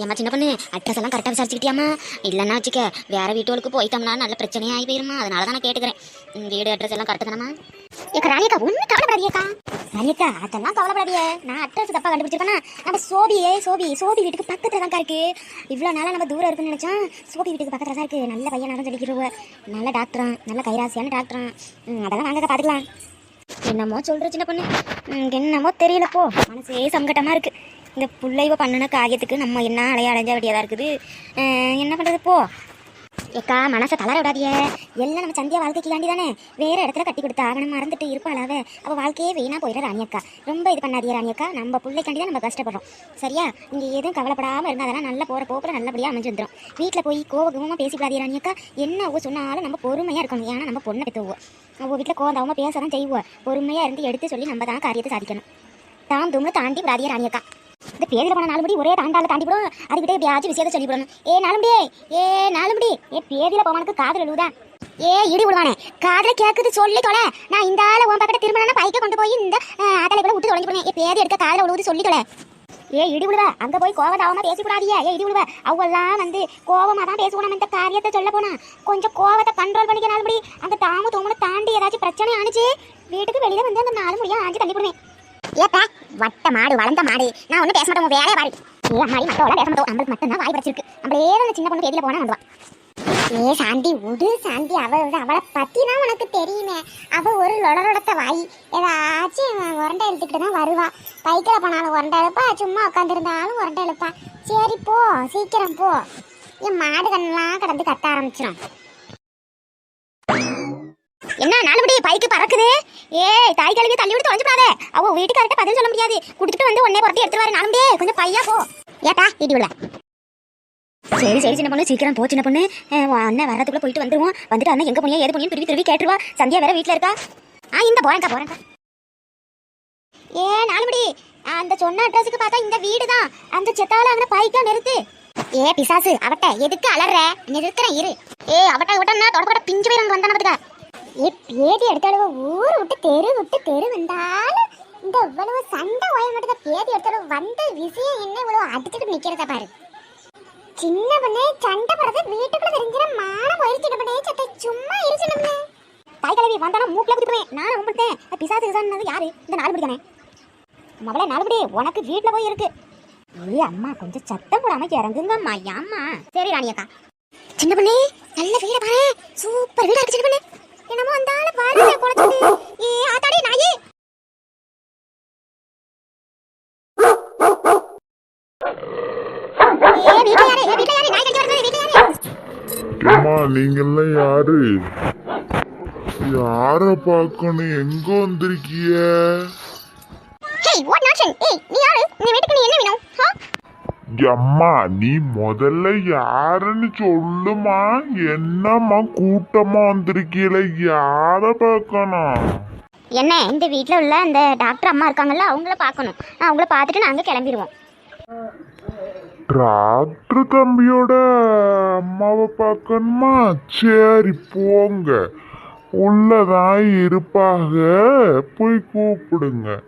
ஏமா சின்ன பொண்ணு அட்ரஸ் எல்லாம் கரெக்டாக விசாரிச்சுக்கிட்டியாமா இல்லைன்னா வச்சுக்க வேற வீட்டுகளுக்கு போயிட்டோம்னா நல்ல பிரச்சனையாகி போயிருமா அதனால தான் நான் கேட்டுக்கிறேன். வீடு அட்ரஸ் எல்லாம் கரெக்டாக தானம்மா? ஏக்கா ராணியக்கா ஒன்றும் கவலைப்படாதியக்கா ராணியக்கா அதெல்லாம் கவலைப்படாதியே நான் அட்ரஸ் தப்பாக கண்டுபிடிச்சிருக்கேன்னா நம்ம சோபியே சோபி சோபி வீட்டுக்கு பக்கத்தில் தான் இருக்கு. இவ்வளோ நாளாக நம்ம தூரம் இருக்குன்னு நினச்சா சோபி வீட்டுக்கு பக்கத்தில் தான் இருக்கு. நல்ல பையன் சொல்லிக்கிறவ நல்ல டாக்டரான் நல்ல கைராசியான டாக்டராம் அதெல்லாம் வாங்க பார்த்துக்கலாம் என்னமோ சொல்கிற சின்ன பொண்ணு. என்னமோ தெரியலப்போ மனசே சங்கடமாக இருக்கு. இந்த புள்ளைவ பண்ணின காரியத்துக்கு நம்ம என்ன அலைய அலைஞ்ச வேண்டியதாக இருக்குது? என்ன பண்ணுறது போ? ஏக்கா மனசை தளர விடாதிய எல்லாம் நம்ம சந்தியா வாழ்க்கைக்கு தானே வேற இடத்துல கட்டி கொடுத்தா அவனை மறந்துட்டு இருப்பாளாவ அவள் வாழ்க்கையே வீணா போயிட ராணியக்கா ரொம்ப இது பண்ணாதிய ராணியக்கா நம்ம பிள்ளைக்காண்டி தான் நம்ம கஷ்டப்படுறோம். சரியா? நீங்க எதுவும் கவலைப்படாம இருந்தா அதெல்லாம் நல்ல போற போக்குல நல்லபடியா அமைஞ்சு வந்துடும் வீட்டில் போய் கோவகமாக பேசிக்கூடாதிய ராணியக்கா என்ன அவ சொன்னாலும் நம்ம பொறுமையா இருக்கணும். ஏன்னா நம்ம பொண்ணை பெற்றுவோம் அவள் வீட்டில் கோவந்தாவமாக பேச தான் செய்வோம் பொறுமையாக இருந்து எடுத்து சொல்லி நம்ம தான் காரியத்தை சாதிக்கணும். தாம் தூம்னு தாண்டி விடாதிய ராணியக்கா இந்த பேதியில் போன நாலுபடி ஒரே தாண்டால தாண்டி விடும் அதுக்கிட்டே எப்படியாச்சும் விஷயத்த சொல்லி போடணும் ஏ நாலுபடி ஏ நாலுபடி ஏ பேதியில் போவானுக்கு காதல் எழுதா ஏ இடி விடுவானே. காதல கேக்குது சொல்லி தொலை. நான் இந்த ஆளை உன் பக்கத்துல திரும்பினா பைக்க கொண்டு போய் இந்த அதலை கூட விட்டு தொலைஞ்சு போனேன் ஏ பேதி எடுக்க காதல விழுவுது சொல்லி தொலை. ஏ இடி விடுவ அங்க போய் கோவதாவமா பேசக்கூடாதியா ஏ இடி விடுவ அவெல்லாம் வந்து கோவமா தான் பேசுவோம் இந்த காரியத்தை சொல்ல போனா. கொஞ்சம் கோவத்தை கண்ட்ரோல் பண்ணிக்க நாலுபடி அந்த தாமு தூமனை தாண்டி ஏதாச்சும் பிரச்சனை ஆனிச்சு வீட்டுக்கு வெளியில வந்து அந்த நாலு முடியா ஆஞ்சு தள்ளி போடுவேன் ஏப்பா வட்ட மாடு வளர்ந்த மாடு. நான் ஒன்றும் பேச மாட்டேன் உன் வேலையை பாரு. ஏ மாதிரி மத்தவள பேச மாட்டோம் நம்மளுக்கு மட்டும் தான் வாய் படிச்சிருக்கு. நம்மளே ஏதோ சின்ன பொண்ணு பேதியில போனா வந்துவா ஏ சாந்தி உடு சாந்தி. அவ அவளை பத்தி தான் உனக்கு தெரியுமே. அவ ஒரு லொடலொடத்த வாய். ஏதாச்சும் உரண்டை இழுத்துக்கிட்டு தான் வருவா. பைக்கில் போனாலும் உரண்டை இழுப்பா சும்மா உட்காந்துருந்தாலும் உரண்டை இழுப்பா சரி போ. சீக்கிரம் போ. என் மாடு கண்ணெல்லாம் கடந்து கத்த ஆரம்பிச்சிடும் என்ன நாலுபடி பைக்கு பறக்குது? ஏய் தாய் கழுவி தள்ளி விட்டு தொலைஞ்சுடாதே அவ வீட்டுக்கார்ட்ட பதில் சொல்ல முடியாது. குடிச்சிட்டு வந்து உடனே புரட்டி எடுத்துருவாரு வர நாலுபடி கொஞ்சம் பையா போ. ஏட்டா இடி உள்ள சரி சரி சின்ன பொண்ணு சீக்கிரம் போ சின்ன பொண்ணு. அண்ணன் வர்றதுக்குள்ள போயிட்டு வந்துருவோம். வந்துட்டு அண்ணன் எங்க போனியா ஏது போனியா திருப்பி திருப்பி கேட்டுருவா. சந்தியா வேற வீட்டுல இருக்கா? ஆ இந்த போறேன்க்கா போறேன்க்கா. ஏ நாலுபடி அந்த சொன்ன அட்ரஸுக்கு பார்த்தா இந்த வீடு தான் அந்த செத்தால அங்க பைக்கா நிறுத்து. ஏ பிசாசு அவட்ட எதுக்கு அலற? நிறுத்துறேன் இரு. ஏ அவட்ட விட்டா தொடப்பட பிஞ்சு போயிரும் வந்தான பேதி எடுத்தாலும் ஊர் விட்டு தெரு விட்டு தெரு வந்தாலும் இந்த இவ்வளவு சண்டை ஓய மாட்டேத பேதி எடுத்தாலும் வந்த விஷயம் என்ன இவ்வளவு அடிச்சுட்டு நிக்கிறத பாரு. சின்ன பண்ணே சண்டை படுறது வீட்டுக்குள்ள தெரிஞ்சிட மானம் போயிருச்சு பண்ணே சத்த சும்மா இரு தாய் கலவி வந்தாலும் மூக்கில் குத்துவேன் நான் கும்பிட்டேன் பிசாசு பிசாசுனது யாரு? இந்த நாலு தானே நாலு நாலுபடி உனக்கு வீட்டில் போய் இருக்கு. ஏய் அம்மா கொஞ்சம் சத்தம் போடாம இறங்குங்கம்மா அம்மா சரி ராணியக்கா. சின்ன பண்ணே நல்ல வீட பாரு. சூப்பர் வீடா இருக்கு சின்ன பண்ணே. என்னமோ அந்த ஆளு பாரு குளத்துக்கு. ஏ ஆத்தாடி நாயே. ஏ வீட்ல யாரு? ஏ வீட்ல யாரு? நாய் கடிச்சு வருது வீட்ல யாரு? ஏம்மா நீங்கெல்லாம் யாரு? யார பார்க்கணும்? எங்க வந்திருக்கிய? ஹேய் வாட் நான்சென்ஸ் ஏய் நீ யாரு? இந்த வீட்டுக்கு நீ என்ன வேணும்? ஹா அம்மா நீ முதல்ல யாருன்னு சொல்லுமா? என்னம்மா கூட்டமா வந்திருக்கீல யார பார்க்கணும்? என்ன இந்த வீட்டில் உள்ள அந்த டாக்டர் அம்மா இருக்காங்கல்ல அவங்கள பார்க்கணும். நான் அவங்கள பார்த்துட்டு நாங்கள் கிளம்பிடுவோம். டாக்டர் தம்பியோட அம்மாவை பார்க்கணுமா? சரி போங்க. உள்ளதான் இருப்பாக. போய் கூப்பிடுங்க.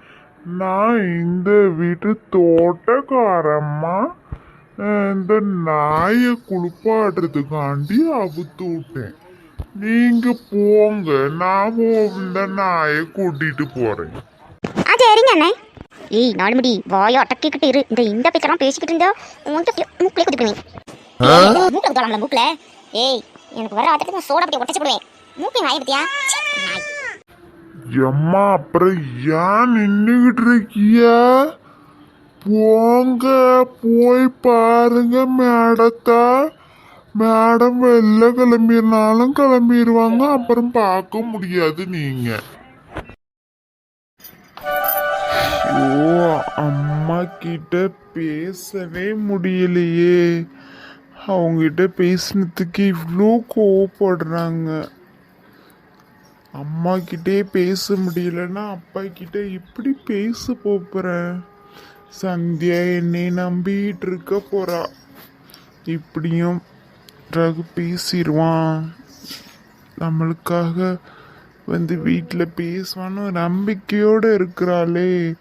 நான் இந்த வீட்டு தோட்டக்காரம்மா. இந்த நாயை குளிப்பாடுறதுக்காண்டி அவுத்து விட்டேன். நீங்க போங்க நான் இந்த நாயை கூட்டிட்டு போறேன். ஆ சரிங்க அண்ணே. ஏய் நாலு முடி வாயை அடக்கிக்கிட்டு இரு. இந்த இந்த பேச்செல்லாம் பேசிக்கிட்டு இருந்தா உன்கிட்ட மூக்கிலே குதிப்பேன் மூக்கில் குத்தலாம்ல மூக்கில். ஏய் எனக்கு வர ஆட்டத்துக்கு சோடா பட்டி ஒட்டச்சு போடுவேன். மூக்கில் வாயை பத்தியா? நாய். எம்மா அப்புறம் ஏன் நின்றுகிட்டு இருக்கிய? போங்க போய் பாருங்க மேடத்தா. மேடம் வெளில கிளம்பினாலும் கிளம்பிடுவாங்க அப்புறம் பார்க்க முடியாது நீங்க. ஐயோ அம்மா கிட்ட பேசவே முடியலையே. அவங்ககிட்ட பேசினதுக்கு இவ்வளோ கோவப்படுறாங்க. அம்மா கிட்டே பேச முடியலன்னா அப்பா கிட்ட எப்படி பேச போறேன் சந்தியா என்னை நம்பிட்டு இருக்க போறா. இப்படியும் ரகு பேசிடுவான் நம்மளுக்காக வந்து வீட்டில் பேசுவான்னு நம்பிக்கையோடு இருக்கிறாளே.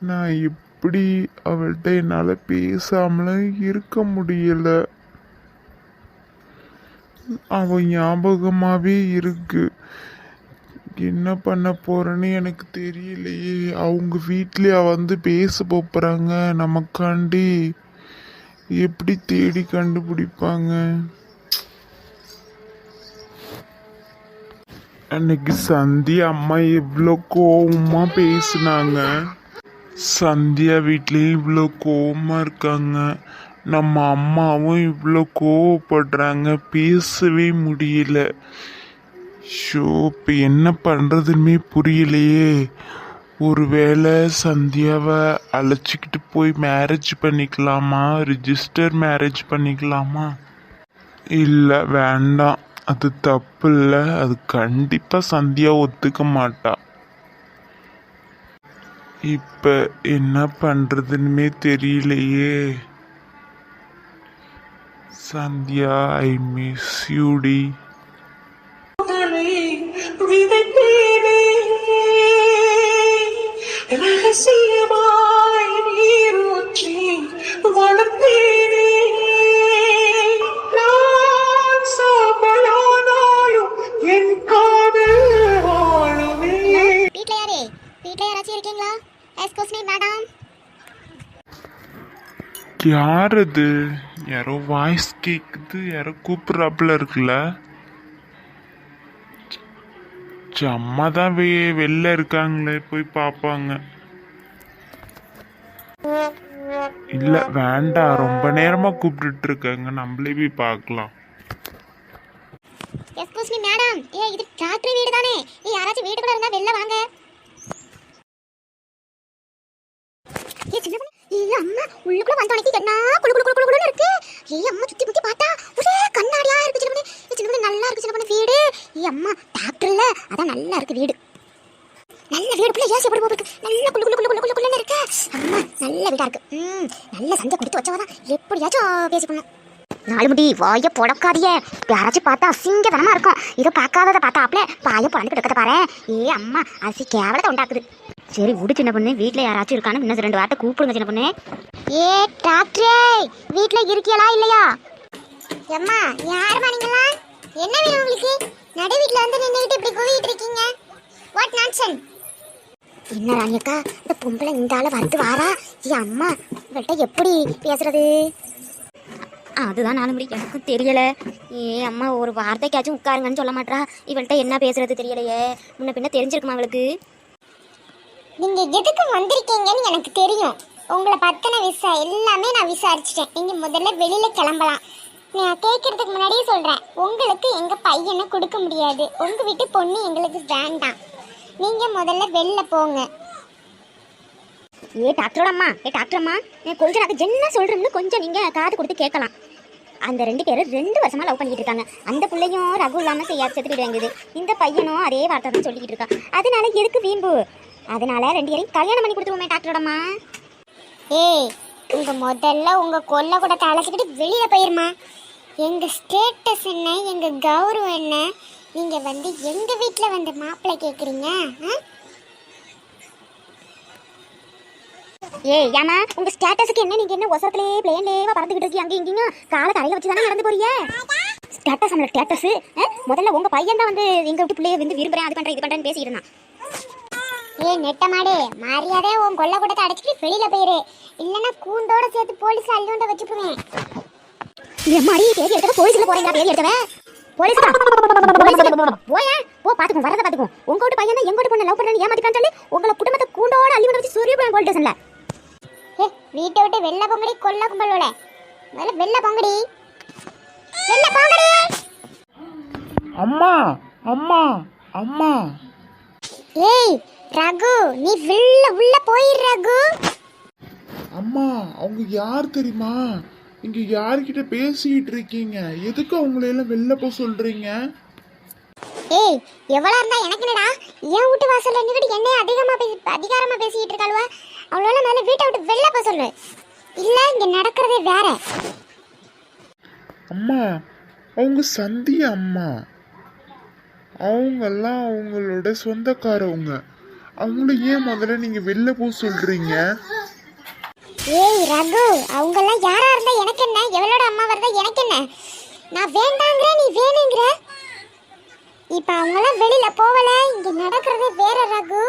நான் எப்படி அவள்கிட்ட என்னால் பேசாமலும் இருக்க முடியல. அவன் ஞாபகமாகவே இருக்கு. என்ன பண்ண போறேன்னு எனக்கு தெரியலையே. அவங்க வீட்லயா வந்து பேச போறாங்க நமக்காண்டி எப்படி தேடி கண்டுபிடிப்பாங்க? அன்னைக்கு சந்தியா அம்மா எவ்வளோ கோவமா பேசினாங்க. சந்தியா வீட்லேயும் இவ்வளோ கோவமா இருக்காங்க. நம்ம அம்மாவும் இவ்வளோ கோவப்படுறாங்க. பேசவே முடியல. ஷோ இப்போ என்ன பண்ணுறதுன்னே புரியலையே. ஒருவேளை சந்தியாவை அழைச்சிக்கிட்டு போய் மேரேஜ் பண்ணிக்கலாமா? ரிஜிஸ்டர் மேரேஜ் பண்ணிக்கலாமா? இல்லை வேண்டாம். அது தப்பு இல்லை. அது கண்டிப்பாக சந்தியா ஒத்துக்க மாட்டா. இப்போ என்ன பண்ணுறதுன்னே தெரியலையே. சந்தியா ஐ மிஸ் யூடி எஸ்கூஸ் மீ மேடம் யார் அது யாரோ வாய்ஸ் கேக்குது. யாரோ கூப்பிட்றாப்புல இருக்குல்ல? ச்ச, அம்மா தான் வெ வெளில இருக்காங்களே போய் பார்ப்பாங்க இல்ல வேண்டாம் ரொம்ப நேரமா கூப்பிட்டுட்டு இருக்காங்க நம்மளே போய் பார்க்கலாம் எஸ்கூஸ் மீ மேடம் ஏ இது டாக்டர் வீடு தானே ஏ யாராச்சும் வீட்டுக்குள்ள இருந்தா வெளில வாங்க. ஏ சின்ன ஏ அம்மா உள்ளுக்குள்ள வந்த உனக்கு என்ன குளு குளு குளு குளுன்னு இருக்கு? ஏ அம்மா சுத்தி முத்தி பார்த்தா ஒரே கண்ணாடியா இருக்கு சின்ன பொண்ணு. ஏ சின்ன பொண்ணு நல்லா இருக்கு சின்ன பொண்ணு வீடு. ஏ அம்மா டாக்டர் அதான் நல்லா இருக்கு வீடு. நல்ல வீடு புள்ள ஏசி போட்டு போட்டு நல்ல குளு குளு குளு குளு குளுன்னு இருக்கு. அம்மா நல்ல வீடா இருக்கு. ம் நல்ல சந்தை கொடுத்து வச்சவதான் எப்படியாச்சும் பேசிக்கணும். நாலு முடி வாய புடக்காதிய யாராச்சும் பார்த்தா அசிங்கதனமா இருக்கும். இதோ பார்க்காததை பார்த்தாப்ல பாய புடந்து பாரு ஏ அம்மா அசி கேவலத்தை உண்டாக்குது. சரி விடு சின்ன பொண்ணு. வீட்ல யாராச்சும் இருக்கான்னு இன்னும் ரெண்டு வார்த்தை கூப்பிடுங்க சின்ன பொண்ணு. ஏ டாக்டரே வீட்ல இருக்கியலா இல்லையா? அம்மா யாருமா நீங்களா என்ன வேணும் உங்களுக்கு? நடு வீட்ல வந்து நின்னுகிட்டு இப்படி குவிட்டு இருக்கீங்க. வாட் நான்சன் என்ன ராணியக்கா இந்த பொம்பளை இந்த ஆளை வந்து வாரா? ஏ அம்மா இவள்கிட்ட எப்படி பேசுறது? அதுதான் நானும் முடி எனக்கும் தெரியல. ஏ அம்மா ஒரு வார்த்தைக்காச்சும் உட்காருங்கன்னு சொல்ல மாட்டா இவள்கிட்ட என்ன பேசுறது தெரியலையே. முன்ன பின்ன தெரிஞ்சிருக்குமா அவளுக்கு? நீங்க எதுக்கு வந்திருக்கீங்கன்னு எனக்கு தெரியும். உங்களை பத்தின விசா எல்லாமே நான் விசாரிச்சிட்டேன். நீங்க முதல்ல வெளியில கிளம்பலாம். நான் கேட்கறதுக்கு முன்னாடியே சொல்றேன். உங்களுக்கு எங்க பையனை கொடுக்க முடியாது. உங்க வீட்டு பொண்ணு எங்களுக்கு வேண்டாம். நீங்க முதல்ல வெளில போங்க. ஏ டாக்டரோடம்மா ஏ டாக்டரம்மா கொஞ்சம் நான் என்ன சொல்கிறோம்னு கொஞ்சம் நீங்கள் காது கொடுத்து கேட்கலாம். அந்த ரெண்டு பேரும் ரெண்டு வருஷமாக லவ் பண்ணிட்டு இருக்காங்க. அந்த பிள்ளையும் ரகு இல்லாமல் செய்யாது செத்துக்கிட்டு வாங்குது இந்த பையனும் அதே வார்த்தை தான் சொல்லிக்கிட்டு இருக்கான் அதனால எதுக்கு வீம்பு? அதனால ரெண்டு பேரையும் கல்யாணம் பண்ணி கொடுத்துருவோமே டாக்டரோடம்மா. ஏய் உங்க முதல்ல உங்க கொல்ல கூட அழைச்சிக்கிட்டு வெளியில போயிருமா எங்க ஸ்டேட்டஸ் என்ன எங்க கௌரவம் என்ன நீங்க வந்து எங்க வீட்ல வந்து மாப்பிள்ளை கேக்குறீங்க ஏய் ஏமா உங்க ஸ்டேட்டஸுக்கு என்ன? நீங்க என்ன ஒசரத்திலே பிளேன்லேவா பறந்துகிட்டு இருக்கீங்க அங்கேயும் இங்கேயும்? காலை தரையில வச்சு தானே நடந்து போறீங்க? ஸ்டேட்டஸ் நம்மளோட ஸ்டேட்டஸ் முதல்ல உங்க பையன் தான் வந்து எங்க விட்டு பிள்ளைய வந்து விரும்புறேன் அது பண்றேன் இது பண்றேன்னு பேசிட்டு இருந்தான். ஏய் நெட்டமாடு மரியாதை உன் கொல்ல கூட அடைச்சிட்டு வெளியில போயிரு. இல்லைன்னா கூண்டோட சேர்த்து போலீஸ் அள்ளியோண்ட வச்சுக்குவேன் எம்மாடி தேடி எடுத்தவ போலீஸ்ல போறீங்க தேடி எடுத்தவ போலீஸ் போயா? போ பாத்துக்கும் வரத பாத்துக்கும். உங்க வீட்டு பையன் தான் எங்க வீட்டு பொண்ணு லவ் பண்றேன்னு ஏமாத்திட்டான்னு சொல்லி உங்களை குடும்பத்தை கூண்டோட அள்ளி கொண்டு வச்சு சூரிய போய் போலீஸ் ஸ்டேஷன்ல ஏ வீட்டை விட்டு வெளில போங்கடி கொல்ல கும்பலோட முதல்ல வெளில போங்கடி. வெளில போங்கடி. அம்மா அம்மா அம்மா. ஏய் ரகு நீ வெளில உள்ள போயிரு ரகு. அம்மா அவங்க யார் தெரியுமா? இங்க யார்கிட்ட பேசிக்கிட்டு இருக்கீங்க? எதுக்கு அவங்கள எல்லாம் வெளில போக சொல்றீங்க? ஏய் எவ்வளோ இருந்தா எனக்கு என்னடா? என் வீட்டு வாசல்ல நின்றுட்டு என்ன அதிகமா பேசி அதிகாரமா பேசிக்கிட்டு இருக்காளுவ? அவளோட மேல வீட்டை விட்டு வெளில போக சொல்லு. இல்ல இங்க நடக்கிறதே வேற. அம்மா அவங்க சந்தியா அம்மா? அவங்கெல்லாம் அவங்களோட சொந்தக்காரவங்க. அவங்கள ஏன் முதல்ல நீங்க வெளில போக சொல்றீங்க? ஏய் ரகு அவங்கெல்லாம் யாரா இருந்தா எனக்கு என்ன? எவளோட அம்மா வரதா எனக்கு என்ன? நான் வேண்டாங்கிற நீ வேணுங்கிற. இப்ப அவங்களாம் வெளியில போகல. இங்க நடக்கிறதே வேற ரகு.